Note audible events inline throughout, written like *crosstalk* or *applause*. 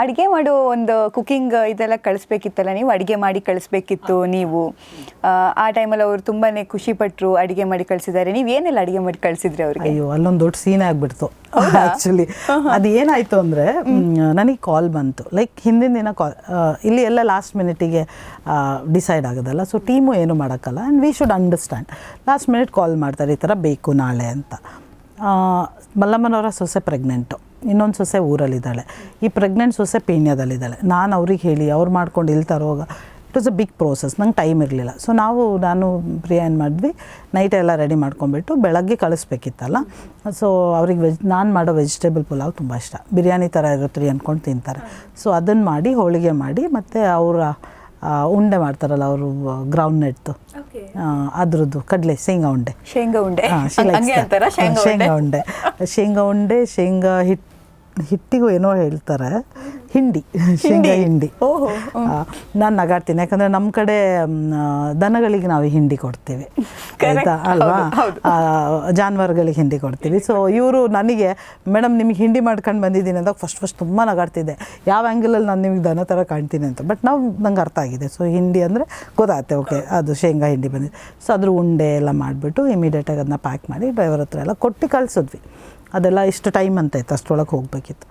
ಅಡುಗೆ ಮಾಡೋ ಒಂದು ಕುಕ್ಕಿಂಗ್ ಇದೆಲ್ಲ ಕಳಿಸ್ಬೇಕಿತ್ತಲ್ಲ ನೀವು ಅಡುಗೆ ಮಾಡಿ ಕಳಿಸ್ಬೇಕಿತ್ತು ನೀವು. ಆ, ಆ ಟೈಮಲ್ಲಿ ಅವರು ತುಂಬಾ ಖುಷಿ ಪಟ್ಟರು ಅಡುಗೆ ಮಾಡಿ ಕಳಿಸಿದ್ದಾರೆ. ನೀವು ಏನೆಲ್ಲ ಅಡುಗೆ ಮಾಡಿ ಕಳಿಸಿದ್ರಿ ಅವ್ರಿಗೆ? ಅಯ್ಯೋ ಅಲ್ಲೊಂದು ದೊಡ್ಡ ಸೀನ್ ಆಗ್ಬಿಡ್ತು. ಆ್ಯಕ್ಚುಲಿ ಅದು ಏನಾಯಿತು ಅಂದರೆ ನನಗೆ ಕಾಲ್ ಬಂತು. ಲೈಕ್ ಹಿಂದಿನ ದಿನ ಕಾಲ್ ಇಲ್ಲಿ ಎಲ್ಲ ಲಾಸ್ಟ್ ಮಿನಿಟಿಗೆ ಡಿಸೈಡ್ ಆಗೋದಲ್ಲ. ಸೊ ಟೀಮು ಏನು ಮಾಡೋಕ್ಕಲ್ಲ. And we should understand last minute call ಮಾಡ್ತಾರೆ ಈ ಥರ ಬೇಕು ನಾಳೆ ಅಂತ. ಮಲ್ಲಮ್ಮನವರ ಸೊಸೆ ಪ್ರೆಗ್ನೆಂಟು ಇನ್ನೊಂದು ಸೊಸೆ ಊರಲ್ಲಿದ್ದಾಳೆ. ಈ ಪ್ರೆಗ್ನೆಂಟ್ ಸೊಸೆ ಪೀಣ್ಯದಲ್ಲಿದ್ದಾಳೆ. ನಾನು ಅವ್ರಿಗೆ ಹೇಳಿ ಅವ್ರು ಮಾಡ್ಕೊಂಡು ಇಲ್ಲಿ ತರೋವಾಗ it was a big process ನಂಗೆ ಟೈಮ್ ಇರಲಿಲ್ಲ. ಸೊ ನಾವು ನಾನು ಪ್ರಿಯ ಏನು ಮಾಡಿದ್ವಿ? ನೈಟ್ ಎಲ್ಲ ರೆಡಿ ಮಾಡ್ಕೊಂಬಿಟ್ಟು ಬೆಳಗ್ಗೆ ಕಳಿಸ್ಬೇಕಿತ್ತಲ್ಲ? ಸೊ ಅವ್ರಿಗೆ ವೆಜ್ ನಾನು ಮಾಡೋ ವೆಜಿಟೇಬಲ್ ಪುಲಾವ್ ತುಂಬ ಇಷ್ಟ. ಬಿರಿಯಾನಿ ಥರ ಇರುತ್ತೆ ರೀ ಅಂದ್ಕೊಂಡು ತಿಂತಾರೆ. ಸೊ ಅದನ್ನು ಮಾಡಿ ಹೋಳಿಗೆ ಮಾಡಿ ಮತ್ತು ಅವರ ಉಂಡೆ ಮಾಡ್ತಾರಲ್ಲ ಅವರು ಗ್ರೌಂಡ್ ನೆಟ್ದು ಅದ್ರದ್ದು ಕಡಲೆ ಶೇಂಗಾ ಉಂಡೆ. ಶೇಂಗಾ ಉಂಡೆ. ಶೇಂಗಾ ಉಂಡೆ? ಶೇಂಗಾ ಉಂಡೆ. ಶೇಂಗಾ ಹಿಟ್ಟು. ಹಿಟ್ಟಿಗೂ ಏನೋ ಹೇಳ್ತಾರೆ. ಹಿಂಡಿ ಶೇಂಗಾ ಹಿಂಡಿ. ನಾನು ನಗಾಡ್ತೀನಿ. ಯಾಕಂದರೆ ನಮ್ಮ ಕಡೆ ದನಗಳಿಗೆ ನಾವು ಹಿಂಡಿ ಕೊಡ್ತೀವಿ. ಆಯ್ತಾ? ಅಲ್ವಾ? ಜಾನುವಾರುಗಳಿಗೆ ಹಿಂಡಿ ಕೊಡ್ತೀವಿ. ಸೊ ಇವರು ನನಗೆ ಮೇಡಮ್ ನಿಮಗೆ ಹಿಂಡಿ ಮಾಡ್ಕೊಂಡು ಬಂದಿದ್ದೀನಿ ಅಂದಾಗ ಫಸ್ಟ್ ಫಸ್ಟ್ ತುಂಬ ನಗಾಡ್ತಿದ್ದೆ. ಯಾವ ಆ್ಯಂಗಲಲ್ಲಿ ನಾನು ನಿಮಗೆ ದನ ಥರ ಕಾಣ್ತೀನಿ ಅಂತ. ಬಟ್ ನಾವು ನಂಗೆ ಅರ್ಥ ಆಗಿದೆ. ಸೊ ಹಿಂಡಿ ಅಂದರೆ ಗೊತ್ತಾಗುತ್ತೆ. ಓಕೆ ಅದು ಶೇಂಗಾ ಹಿಂಡಿ ಬಂದಿದೆ. ಸೊ ಅದ್ರ ಉಂಡೆ ಎಲ್ಲ ಮಾಡಿಬಿಟ್ಟು ಇಮಿಡಿಯೇಟಾಗಿ ಅದನ್ನ ಪ್ಯಾಕ್ ಮಾಡಿ ಡ್ರೈವರ್ ಹತ್ರ ಎಲ್ಲ ಕೊಟ್ಟು ಕಳಿಸಿದ್ವಿ. ಅದೆಲ್ಲ ಇಷ್ಟು ಟೈಮ್ ಅಂತ ಇತ್ತು ಅಷ್ಟರೊಳಗೆ ಹೋಗಬೇಕಿತ್ತು.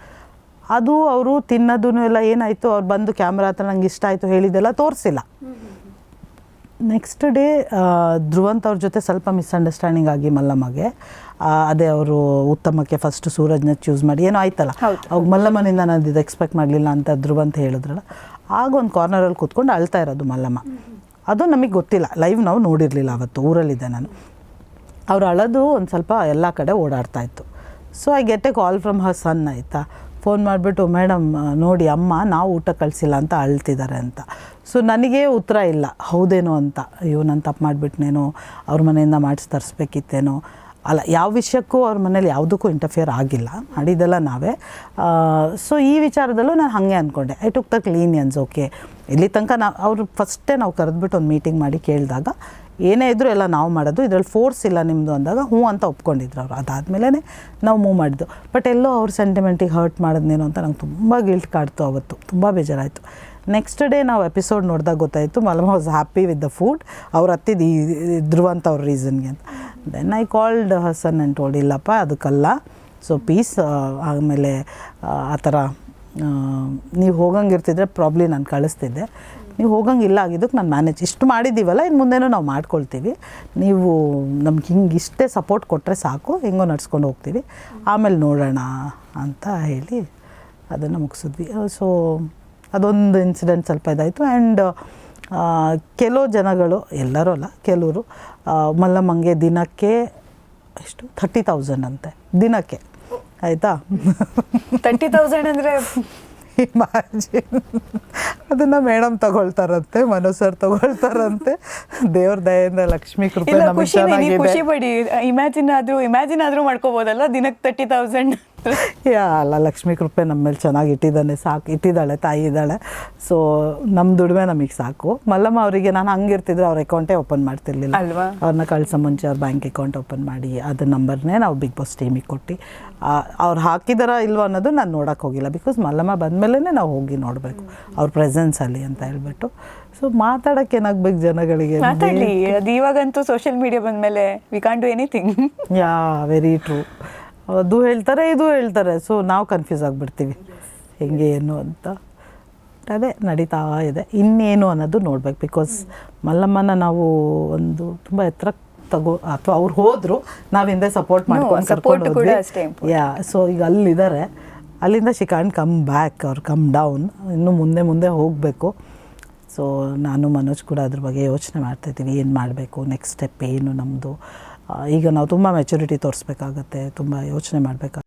ಅದು ಅವರು ತಿನ್ನೋದೂ ಎಲ್ಲ ಏನಾಯಿತು ಅವ್ರು ಬಂದು ಕ್ಯಾಮ್ರಾ ಹತ್ರ ನಂಗೆ ಇಷ್ಟ ಆಯಿತು ಹೇಳಿದ್ದೆಲ್ಲ ತೋರಿಸಿಲ್ಲ. ನೆಕ್ಸ್ಟ್ ಡೇ ಧ್ರುವಂತ್ ಅವ್ರ ಜೊತೆ ಸ್ವಲ್ಪ ಮಿಸ್ಅಂಡರ್ಸ್ಟ್ಯಾಂಡಿಂಗ್ ಆಗಿ ಮಲ್ಲಮ್ಮಗೆ ಅದೇ ಅವರು ಉತ್ತಮಕ್ಕೆ ಫಸ್ಟ್ ಸೂರಜ್ನ ಚೂಸ್ ಮಾಡಿ ಏನೋ ಆಯ್ತಲ್ಲ? ಅವ್ರು ಅವಾಗ ಮಲ್ಲಮ್ಮನಿಂದ ನಾನು ಇದು ಎಕ್ಸ್ಪೆಕ್ಟ್ ಮಾಡಲಿಲ್ಲ ಅಂತ ಧ್ರುವಂತ ಹೇಳಿದ್ರಲ್ಲ ಆಗ ಒಂದು ಕಾರ್ನರಲ್ಲಿ ಕೂತ್ಕೊಂಡು ಅಳ್ತಾ ಇರೋದು ಮಲ್ಲಮ್ಮ. ಅದು ನಮಗೆ ಗೊತ್ತಿಲ್ಲ ಲೈವ್ ನಾವು ನೋಡಿರಲಿಲ್ಲ ಅವತ್ತು ಊರಲ್ಲಿದ್ದೆ ನಾನು. ಅವ್ರು ಅಳೋದು ಒಂದು ಸ್ವಲ್ಪ ಎಲ್ಲ ಕಡೆ ಓಡಾಡ್ತಾ ಇತ್ತು. So I get a call from her son ಆಯಿತಾ? ಫೋನ್ ಮಾಡಿಬಿಟ್ಟು ಮೇಡಮ್ ನೋಡಿ ಅಮ್ಮ, ನಾವು ಊಟ ಕಳಿಸಿಲ್ಲ ಅಂತ ಅಳ್ತಿದ್ದಾರೆ ಅಂತ. ಸೊ ನನಗೆ ಉತ್ತರ ಇಲ್ಲ. ಹೌದೇನೋ ಅಂತ. ಅಯ್ಯೋ, ನಾನು ತಪ್ಪು ಮಾಡಿಬಿಟ್ನೇನೋ? ಅವ್ರ ಮನೆಯಿಂದ ಮಾಡಿಸಿ ತರಿಸ್ಬೇಕಿತ್ತೇನೋ? ಅಲ್ಲ, ಯಾವ ವಿಷಯಕ್ಕೂ ಅವ್ರ ಮನೇಲಿ ಯಾವುದಕ್ಕೂ ಇಂಟರ್ಫಿಯರ್ ಆಗಿಲ್ಲ. ಮಾಡಿದ್ದೆಲ್ಲ ನಾವೇ. ಸೊ ಈ ವಿಚಾರದಲ್ಲೂ ನಾನು ಹಾಗೆ ಅಂದ್ಕೊಂಡೆ I took the clients okay ಇಲ್ಲಿ ತನಕ ನಾವು ಅವ್ರು ಫಸ್ಟೇ ನಾವು ಕರೆದ್ಬಿಟ್ಟು ಒಂದು ಮೀಟಿಂಗ್ ಮಾಡಿ ಕೇಳಿದಾಗ ಏನೇ ಇದ್ದರೂ ಎಲ್ಲ ನಾವು ಮಾಡೋದು. ಇದರಲ್ಲಿ ಫೋರ್ಸ್ ಇಲ್ಲ ನಿಮ್ಮದು ಅಂದಾಗ ಹ್ಞೂ ಅಂತ ಒಪ್ಕೊಂಡಿದ್ರು ಅವರು. ಅದಾದಮೇಲೆ ನಾವು ಮೂವ್ ಮಾಡಿದ್ದು. ಬಟ್ ಎಲ್ಲೋ ಅವ್ರ ಸೆಂಟಿಮೆಂಟಿಗೆ ಹರ್ಟ್ ಮಾಡಿದ್ನೇನೋ ಅಂತ ನಂಗೆ ತುಂಬ ಗಿಲ್ಟ್ ಕಾಡ್ತು ಅವತ್ತು. ತುಂಬ ಬೇಜಾರಾಯಿತು. ನೆಕ್ಸ್ಟ್ ಡೇ ನಾವು ಎಪಿಸೋಡ್ ನೋಡಿದಾಗ ಗೊತ್ತಾಯಿತು ಮಲಮ was happy with the food ಅವ್ರು ಹತ್ತಿದ್ದು ಈ ಧ್ರುವಂತ ಅವ್ರ ರೀಸನ್ಗೆ ಅಂತ. Then I called Hasan and told ಇಲ್ಲಪ್ಪ, ಅದಕ್ಕಲ್ಲ. ಸೊ ಪೀಸ್ ಆಮೇಲೆ, ಆ ಥರ ನೀವು ಹೋಗಂಗಿರ್ತಿದ್ರೆ ಪ್ರಾಬ್ಲಿ ನಾನು ಕಳಿಸ್ತಿದ್ದೆ. ನೀವು ಹೋಗಂಗಿಲ್ಲ ಆಗಿದ್ದಕ್ಕೆ ನಾನು ಮ್ಯಾನೇಜ್ ಇಷ್ಟು ಮಾಡಿದ್ದೀವಲ್ಲ ಇನ್ನು ಮುಂದೆನೂ ನಾವು ಮಾಡ್ಕೊಳ್ತೀವಿ. ನೀವು ನಮ್ಗೆ ಹಿಂಗೆ ಇಷ್ಟೇ ಸಪೋರ್ಟ್ ಕೊಟ್ಟರೆ ಸಾಕು ಹೆಂಗೋ ನಡ್ಸ್ಕೊಂಡು ಹೋಗ್ತೀವಿ. ಆಮೇಲೆ ನೋಡೋಣ ಅಂತ ಹೇಳಿ ಅದನ್ನು ಮುಗಿಸಿದ್ವಿ. ಸೊ ಅದೊಂದು ಇನ್ಸಿಡೆಂಟ್ ಸ್ವಲ್ಪ ಇದಾಯಿತು. ಆ್ಯಂಡ್ ಕೆಲವು ಜನಗಳು ಎಲ್ಲರೂ ಅಲ್ಲ ಕೆಲವರು ಮಲ್ಲಮ್ಮಂಗೆ ದಿನಕ್ಕೆ ಎಷ್ಟು? ಥರ್ಟಿ ತೌಸಂಡ್ ಅಂತೆ. ದಿನಕ್ಕೆ. ಆಯಿತಾ? ತರ್ಟಿ ತೌಸಂಡ್ ಅಂದರೆ ಅದನ್ನ ಮೇಡಮ್ ತಗೊಳ್ತಾರಂತೆ ಮನು ಸರ್ ತಗೊಳ್ತಾರಂತೆ. ದೇವ್ರ ದಯೆಯಿಂದ ಲಕ್ಷ್ಮೀ ಕೃಪೆ ನಮಗೆ ಚೆನ್ನಾಗಿದೆ. ಖುಷಿ ಪಡಿ. ಇಮ್ಯಾಜಿನ್ ಆದ್ರೂ ಇಮ್ಯಾಜಿನ್ ಆದ್ರೂ ಮಾಡ್ಕೋಬಹುದಲ್ಲ ದಿನಕ್ಕೆ ತರ್ಟಿ ತೌಸಂಡ್ *laughs* ಯಾ ಅಲ್ಲ ಲಕ್ಷ್ಮಿ ಕೃಪೆ ನಮ್ಮ ಮೇಲೆ ಚೆನ್ನಾಗಿ ಇಟ್ಟಿದ್ದಾನೆ ಸಾಕು ಇಟ್ಟಿದ್ದಾಳೆ ತಾಯಿ ಇದ್ದಾಳೆ. ಸೊ ನಮ್ಮ ದುಡಿಮೆ ನಮಗೆ ಸಾಕು. ಮಲ್ಲಮ್ಮ ಅವರಿಗೆ ನಾನು ಹಂಗಿರ್ತಿದ್ರೆ ಅವ್ರ ಅಕೌಂಟೇ ಓಪನ್ ಮಾಡ್ತಿರ್ಲಿಲ್ಲ. ಅಲ್ವಾ? ಅವ್ರನ್ನ ಕಳ್ಸೋ ಮುಂಚೆ ಅವ್ರ ಬ್ಯಾಂಕ್ ಅಕೌಂಟ್ ಓಪನ್ ಮಾಡಿ ಅದ್ರ ನಂಬರ್ನೇ ನಾವು ಬಿಗ್ ಬಾಸ್ ಟೀಮಿಗೆ ಕೊಟ್ಟು. ಅವ್ರು ಹಾಕಿದಾರ ಇಲ್ವ ಅನ್ನೋದು ನಾನು ನೋಡೋಕೆ ಹೋಗಿಲ್ಲ. ಬಿಕಾಸ್ ಮಲ್ಲಮ್ಮ ಬಂದಮೇಲೆ ನಾವು ಹೋಗಿ ನೋಡಬೇಕು. ಅವ್ರ ಪ್ರೆಸೆನ್ಸಲ್ಲಿ ಅಂತ ಹೇಳ್ಬಿಟ್ಟು. ಸೊ ಮಾತಾಡೋಕೆ ಏನಾಗ್ಬೇಕು ಜನಗಳಿಗೆ? ಮಾತಾಡ್ಲಿ. ಅದು ಇವಾಗಂತೂ ಸೋಷಿಯಲ್ ಮೀಡಿಯಾ ಬಂದ್ಮೇಲೆ we can do anything yeah very true ಅದು ಹೇಳ್ತಾರೆ ಇದು ಹೇಳ್ತಾರೆ. ಸೊ ನಾವು ಕನ್ಫ್ಯೂಸ್ ಆಗಿಬಿಡ್ತೀವಿ. ಹೆಂಗೆ ಏನು ಅಂತ. ಅದೇ ನಡೀತಾ ಇದೆ. ಇನ್ನೇನು ಅನ್ನೋದು ನೋಡ್ಬೇಕು. ಬಿಕಾಸ್ ಮಲ್ಲಮ್ಮನ ನಾವು ಒಂದು ತುಂಬ ಎತ್ತರ ತಗೋ ಅಥವಾ ಅವ್ರು ಹೋದ್ರು ನಾವು ಹಿಂದೆ ಸಪೋರ್ಟ್ ಮಾಡ್ಕೊಂಡು ಕರ್ಕೊಂಡು ಹೋದ್ವಿ. ಯಾ ಸೊ ಈಗ ಅಲ್ಲಿದ್ದಾರೆ. ಅಲ್ಲಿಂದ ಶಿ ಕಾಂಟ್ ಕಮ್ ಬ್ಯಾಕ್ ಅವ್ರು ಕಮ್ ಡೌನ್ ಇನ್ನು ಮುಂದೆ ಮುಂದೆ ಹೋಗಬೇಕು. ಸೊ ನಾನು ಮನೋಜ್ ಕೂಡ ಅದ್ರ ಬಗ್ಗೆ ಯೋಚನೆ ಮಾಡ್ತಾಯಿದ್ದೀವಿ ಏನು ಮಾಡಬೇಕು? ನೆಕ್ಸ್ಟ್ ಸ್ಟೆಪ್ ಏನು ನಮ್ಮದು ಈಗ ನಾವು ತುಂಬ ಮೆಚುರಿಟಿ ತೋರಿಸ್ಬೇಕಾಗತ್ತೆ ತುಂಬ ಯೋಚನೆ ಮಾಡಬೇಕಾಗುತ್ತೆ